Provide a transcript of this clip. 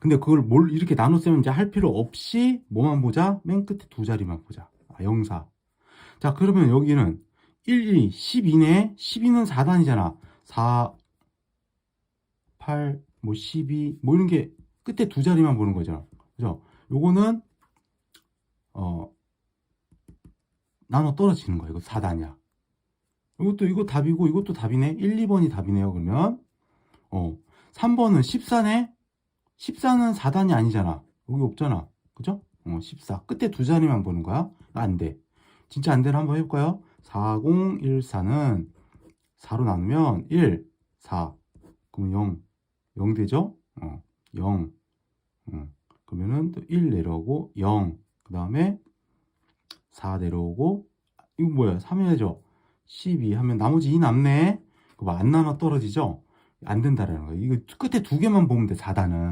근데 그걸 뭘 이렇게 나눠 쓰면 이제 할 필요 없이 뭐만 보자? 맨 끝에 두 자리만 보자. 아, 0, 4. 자, 그러면 여기는 1, 2, 12네? 12는 4단이잖아. 4, 8, 뭐 12, 뭐 이런 게 끝에 두 자리만 보는 거죠. 그죠? 요거는, 어, 나눠 떨어지는 거야. 이거 4단이야. 이것도, 이거 답이고, 이것도 답이네. 1, 2번이 답이네요. 그러면, 어, 3번은 14네? 14는 4단이 아니잖아. 여기 없잖아. 그죠? 어, 14. 끝에 두 자리만 보는 거야. 안 돼. 진짜 안 되는 한번 해볼까요? 4014는 4로 나누면 1, 4. 그러면 0. 0 되죠? 어, 0. 어, 그러면은 또 1 내려오고 0. 그 다음에 4 내려오고 이거 뭐야? 3 해야죠? 12 하면 나머지 2 남네? 그거 안 나눠 떨어지죠? 안 된다라는 거예요. 이거 끝에 두 개만 보면 돼, 4단은.